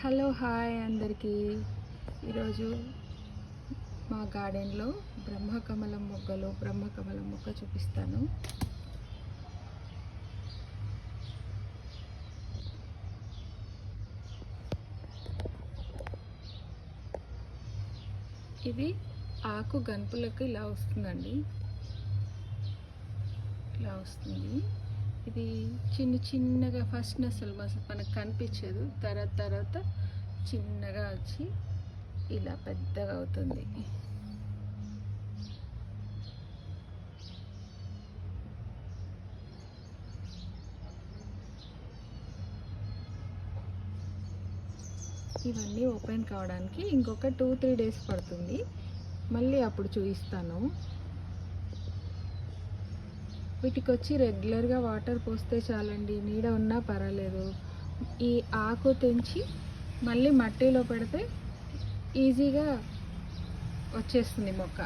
Hello hi అందరికీ. ఈరోజు మా గార్డెన్లో బ్రహ్మకమలం మొగ్గలు బ్రహ్మకమలం మొక్క చూపిస్తాను. ఇది ఆకు గనుపులకు ఇలా వస్తుందండి. ఇలా వస్తుంది. ఇది చిన్న చిన్నగా ఫస్ట్ అసలు మనకు కనిపించదు. తర్వాత తర్వాత చిన్నగా వచ్చి ఇలా పెద్దగా అవుతుంది. ఇవన్నీ ఓపెన్ కావడానికి ఇంకొక టూ త్రీ డేస్ పడుతుంది. మళ్ళీ అప్పుడు చూపిస్తాను. వీటికి వచ్చి రెగ్యులర్గా వాటర్ పోస్తే చాలండి నీడ ఉన్నా పర్వాలేదు. ఈ ఆకు తెంచి మళ్ళీ మట్టిలో పెడితే ఈజీగా వచ్చేస్తుంది మొక్క.